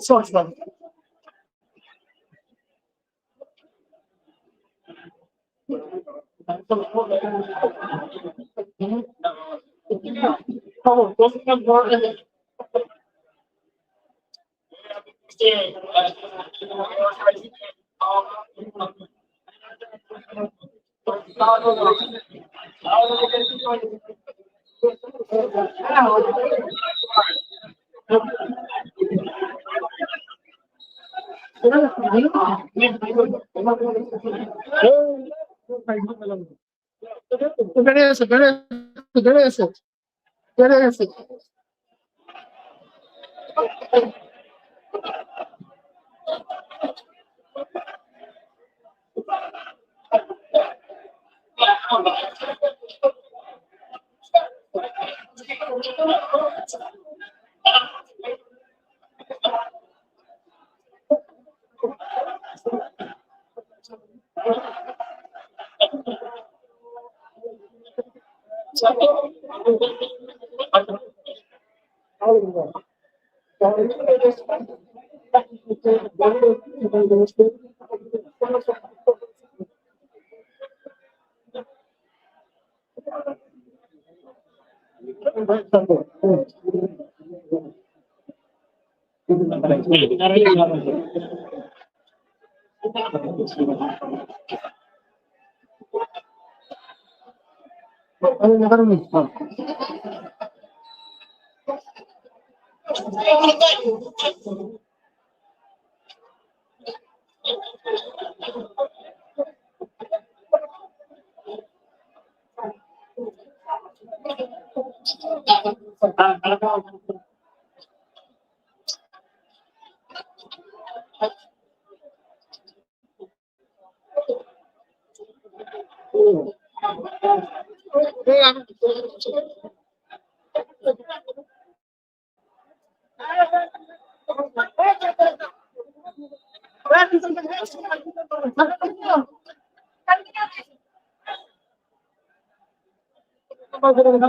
Sounds like Sorry. বেড়ে গেছে বেড়ে গেছে বেড়ে গেছে বেড়ে গেছে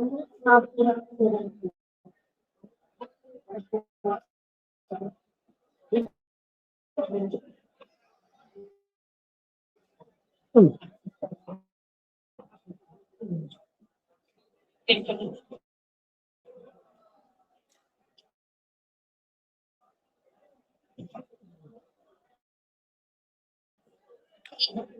Tamam. Thank you.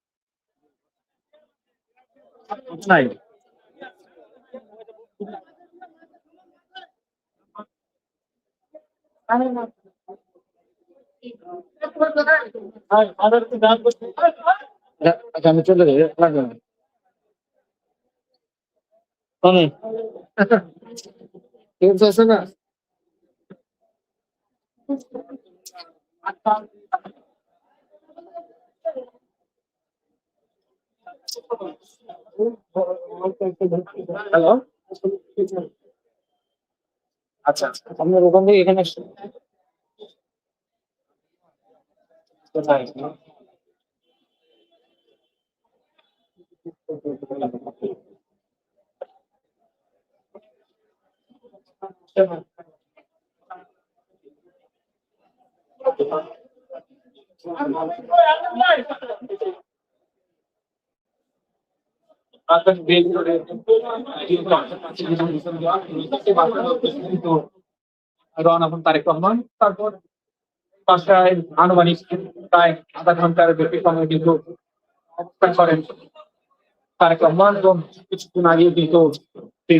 নাই আচ্ছা আমি চলে যাই লাগবে না আমি ঠিক আছে না হ্যালো আচ্ছা আপনার ওখান থেকে এখানে আসছেন? কোথায় আচ্ছা বের করে রওনা হন তারেক রহমান। তারপর বাসায় আনুমানিক প্রায় আধা ঘণ্টার বেশি সময় কিন্তু অবস্থান করেন তারেক রহমান এবং কিছুক্ষণ আগে কিন্তু সেই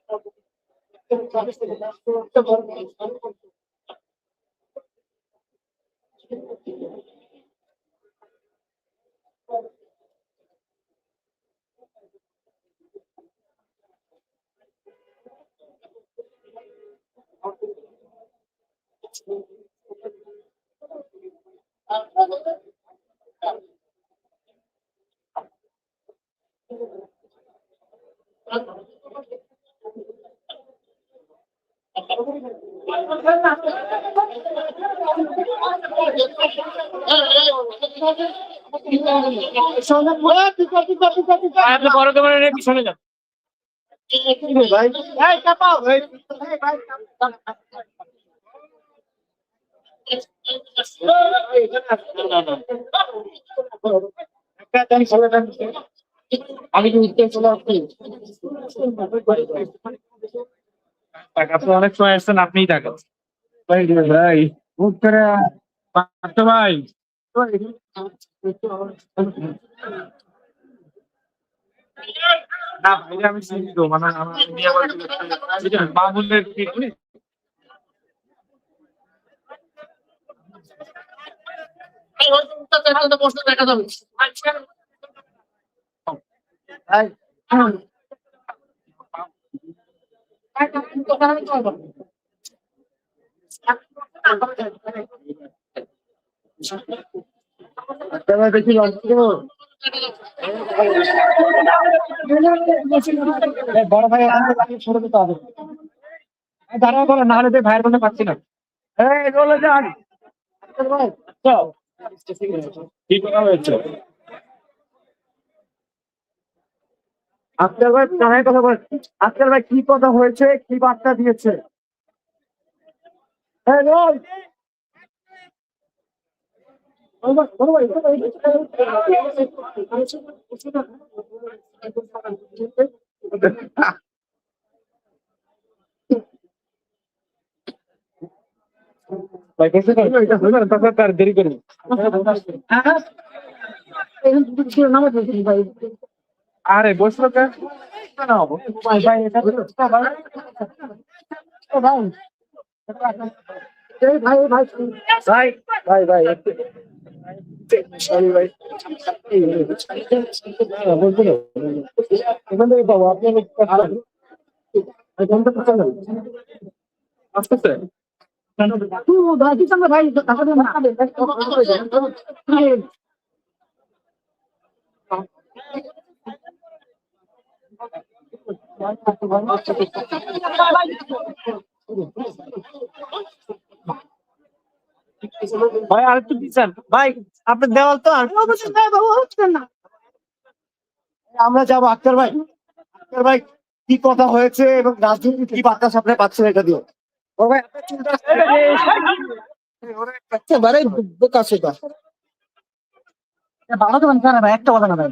লাগবে আপনি আমি কি উঠতে চলে আসছি। আপনি অনেক সময় আসছেন আপনিই টাকা ভাই ভাই বুক করে ভাই। না ভাই আমি চিনি তো মানে আমার বাবুলের দেখা যাবে বড় ভাই ছোট দিতে হবে দাঁড়া বলো না হলে তো ভাইয়ের মধ্যে পাচ্ছি না এই চলে যান। চল কি করা হয়েছে? আজকের ভাই জানাই কথা বল। আজকের ভাই কি কথা হয়েছে? কি বার্তা দিয়েছে? এই রোল। বলো ভাই, বলো ভাই, আরে বসল কেন? না ভাই ভাই এটা ভাই। ও ভাই। এই ভাই ভাই। ভাই ভাই আর একটু দিচ্ছেন? ভাই আপনি দেওয়াল তো আর আমরা যাব আক্তার ভাই। আক্তার ভাই কি কথা হয়েছে এবং রাজনীতি কি বার্তা সামনে পাচ্ছেন এটা ভাই ভাই একটা কথা না ভাই।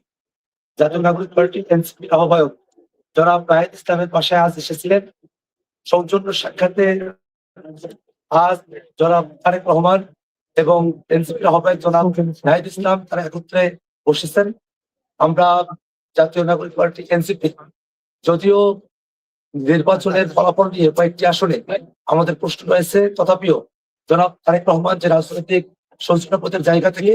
জাতীয় নাগরিক পার্টি এনসিপি আহ্বায়ক যারা নাহিদ ইসলামের বাসায় আজ এসেছিলেন, সৌজন্য সাক্ষাতে আজ জনাব তারেক রহমান এবং এনসিপির আহ্বায়ক জনাব নাহিদ ইসলাম, তারা একত্রে বসেছেন। আমরা জাতীয় নাগরিক পার্টি এনসিপি, যদিও নির্বাচনের ফলাফল নিয়ে কয়েকটি আসনে আমাদের প্রশ্ন রয়েছে। তথাপিও জনাব তারেক রহমান যে রাজনৈতিক সৌজন্যপদের জায়গা থেকে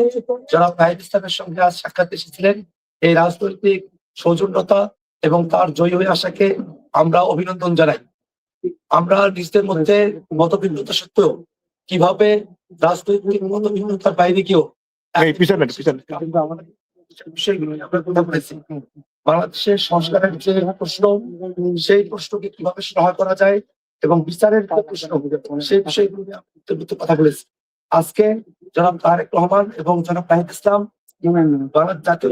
জনাব নাহিদ ইসলামের সঙ্গে আজ সাক্ষাৎ এসেছিলেন এই রাজনৈতিক সৌজন্যতা এবং তার জয়ী হয়ে আসাকে আমরা অভিনন্দন জানাই। আমরা নিজেদের মধ্যে মতভিন্নতা সত্ত্বেও কীভাবে রাজনৈতিক মতভিন্নতার বাইরে গিয়েও বাংলাদেশের সংস্কারের যে প্রশ্ন সেই প্রশ্নকে কীভাবে সহায় করা যায় এবং বিচারের যে প্রশ্ন সেই বিষয়গুলো কথা বলেছি। আজকে জনাব তারেক রহমান এবং জনাব নাহিদ ইসলাম বাংলাদেশ জাতীয়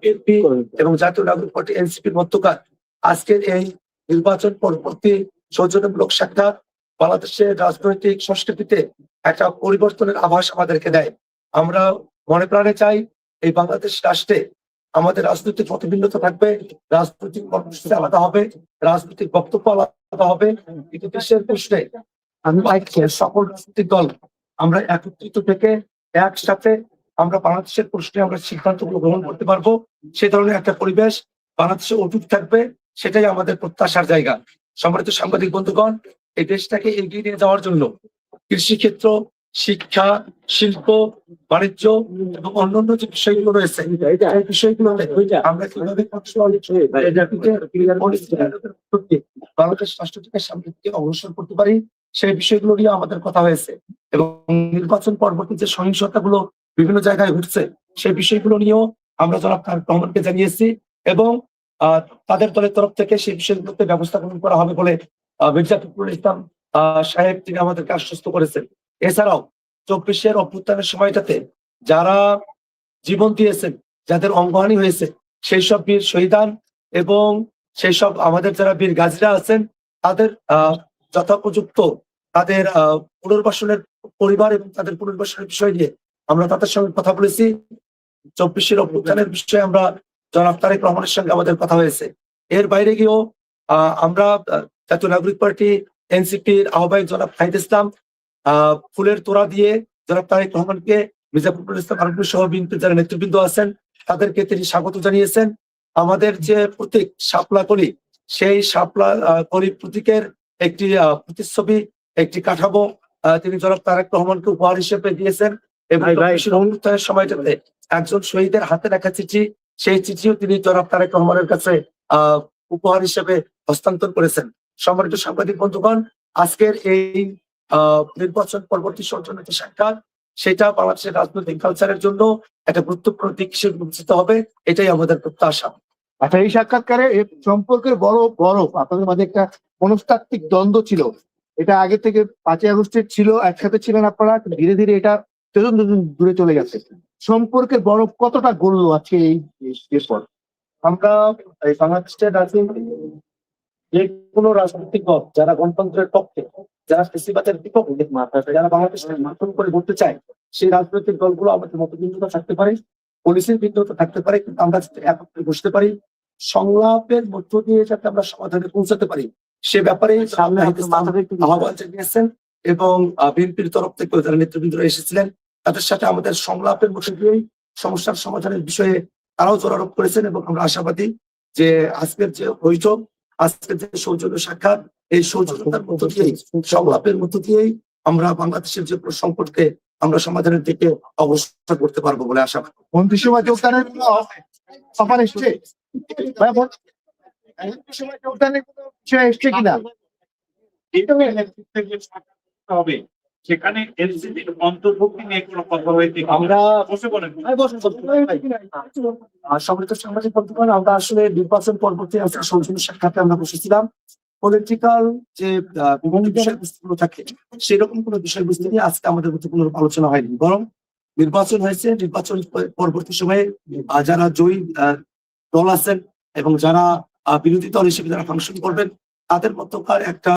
বিএনপি এবং জাতীয় নাগরিক পার্টি এনসিপির মধ্যকার আজকের এই নির্বাচন পরবর্তী সৌজন্যমূলক সাক্ষাৎ বাংলাদেশের রাজনৈতিক সংস্কৃতিতে একটা পরিবর্তনের আভাস আমাদেরকে দেয়। আমরা মনে প্রাণে চাই এই বাংলাদেশ রাষ্ট্রে আমাদের রাজনৈতিক মতভিন্নতা থাকবে রাজনৈতিক কর্মসূচি আলাদা হবে রাজনৈতিক বক্তব্য আলাদা হবে। কিন্তু দেশের প্রশ্নে আমি সকল রাজনৈতিক দল আমরা একত্রিত থেকে একসাথে আমরা বাংলাদেশের প্রশ্নে আমরা সিদ্ধান্তগুলো গ্রহণ করতে পারব, সে ধরনের একটা পরিবেশ বাংলাদেশে অটুট থাকবে, সেটাই আমাদের প্রত্যাশার জায়গা। সম্মানিত সাংবাদিক বন্ধুগণ, এই দেশটাকে এগিয়ে নিয়ে যাওয়ার জন্য কৃষিক্ষেত্র, শিক্ষা, শিল্প, বাণিজ্য এবং অন্যান্য যে বিষয়গুলো রয়েছে আমরা বাংলাদেশ রাষ্ট্রটিকে সামনের দিকে অগ্রসর করতে পারি, সেই বিষয়গুলো নিয়ে আমাদের কথা হয়েছে। এবং নির্বাচন পরবর্তী যে সহিংসতাগুলো বিভিন্ন জায়গায় ঘটছে সেই বিষয়গুলো নিয়েও আমরা জনাব তারেক রহমানকে জানিয়েছি এবং তাদের দলের তরফ থেকে সেই বিষয়গুলোতে ব্যবস্থা গ্রহণ করা হবে বলে মির্জা ফখরুল ইসলাম সাহেব তিনি আমাদেরকে আশ্বস্ত করেছেন। এছাড়াও চব্বিশের অভ্যুত্থানের সময়টাতে যারা জীবন দিয়েছেন, যাদের অঙ্গহানি হয়েছে সেই সব বীর শহীদান এবং সেই সব আমাদের যারা বীর গাজীরা আছেন, তাদের যথোপযুক্ত তাদের পুনর্বাসনের পরিবার এবং তাদের পুনর্বাসনের বিষয় নিয়ে আমরা তাদের সঙ্গে কথা বলেছি। চব্বিশের অভ্যুত্থানের বিষয়ে আমরা জনাব তারেক রহমানের সঙ্গে আমাদের কথা হয়েছে। এর বাইরে গিয়েও আমরা জাতীয় নাগরিক পার্টি এনসিপির আহ্বায়ক জনাব ফাহিদ ইসলাম ফুলের তোড়া দিয়ে জনাব তারেক রহমানকে মির্জাফরুল ইসলাম আলমগীর সহ বিএনপির যারা নেতৃবৃন্দ আছেন তাদেরকে তিনি স্বাগত জানিয়েছেন। আমাদের যে প্রতীক শাপলা কলি সেই আহ, কলি প্রতীকের একটি প্রতিচ্ছবি একটি কাঠামো তিনি জনাব তারেক রহমানকে উপহার হিসেবে দিয়েছেন। ভাই, ভাই। অনুষ্ঠানের সময়টাতে একজন শহীদের হাতে লেখা চিঠি সেই চিঠিও তিনি জনাব তারেক রহমানের কাছে উপহার হিসেবে হস্তান্তর করেছেন সম্মানিত সাংবাদিক বন্ধুগণ আজকের এই নির্বাচন পরবর্তী সৌজন্য সাক্ষাৎ সেটা বাংলাদেশের রাজনৈতিক কালচারের জন্য একটা গুরুত্বপূর্ণ দিক হিসেবে বিবেচিত হবে এটাই আমাদের প্রত্যাশা আচ্ছা এই সাক্ষাৎকারে সম্পর্কের বড় বড় আপনাদের মাঝে একটা মনস্তাত্ত্বিক দ্বন্দ্ব ছিল এটা আগে থেকে পাঁচই আগস্টের ছিল একসাথে ছিলেন আপনারা ধীরে ধীরে এটা দূরে চলে গেছে। সম্পর্কের বড় কতটা গড়লো আজকে এই এরপর আমরা এই বাংলাদেশের রাজনীতি যে কোনো রাজনৈতিক দল যারা গণতন্ত্রের পক্ষে যারা ফেসিবাদের বিপক্ষে যারা বাংলাদেশকে মাধ্যম করে ঘুরতে চায় সেই রাজনৈতিক দলগুলো আমাদের মত ভিন্নতা থাকতে পারে পলিসির ভিন্নতা থাকতে পারে কিন্তু আমরা একত্রে বসতে পারি সংলাপের মধ্য দিয়ে যাতে আমরা সমাধানে পৌঁছাতে পারি সে ব্যাপারে সামনে আহ্বান জানিয়েছেন এবং বিএনপির তরফ থেকে যারা নেতৃবৃন্দরা এসেছিলেন তাদের সাথে আমাদের সংলাপের মধ্যে দিয়েই সমস্যার সমাধানের বিষয়ে তারাও জোরারোপ করেছেন এবং আমরা আশাবাদী যে আজকের যে বৈঠক আজকের যে সৌজন্য সাক্ষাৎ এই সৌজন্যতার মধ্য দিয়েই সংলাপের মধ্য দিয়েই আমরা বাংলাদেশের যে সংকটকে আমরা সমাধানের দিকে অগ্রসর করতে পারব বলে আশা করি। মন্ত্রিসভা যোগদানের কোনো অফার এসছে? ভাই, যোগদানের কোনো বিষয় এসছে কিনা? এটাও নেতৃত্বে যে সাক্ষাৎ হবে। সেখানে এনসিপির অন্তর্ভুক্তি নিয়ে কোনো কথা হয়েছে আমরা বসে বলেন আর সাংবাদিক বন্ধুগণ আমরা আসলে নির্বাচন পরবর্তী আজকে সৌজন্য সাক্ষাতে আমরা বসেছিলাম। পলিটিক্যাল যে বিভিন্ন বিষয়বস্তুগুলো থাকে সেরকম কোনো বিষয়বস্তু নিয়ে আজকে আমাদের মধ্যে কোনো আলোচনা হয়নি। বরং নির্বাচন হয়েছে নির্বাচন পরবর্তী সময়ে যারা জয়ী আহ, দল আছেন এবং যারা আহ, বিরোধী দল হিসেবে যারা ফাংশন করবেন তাদের মধ্যকার একটা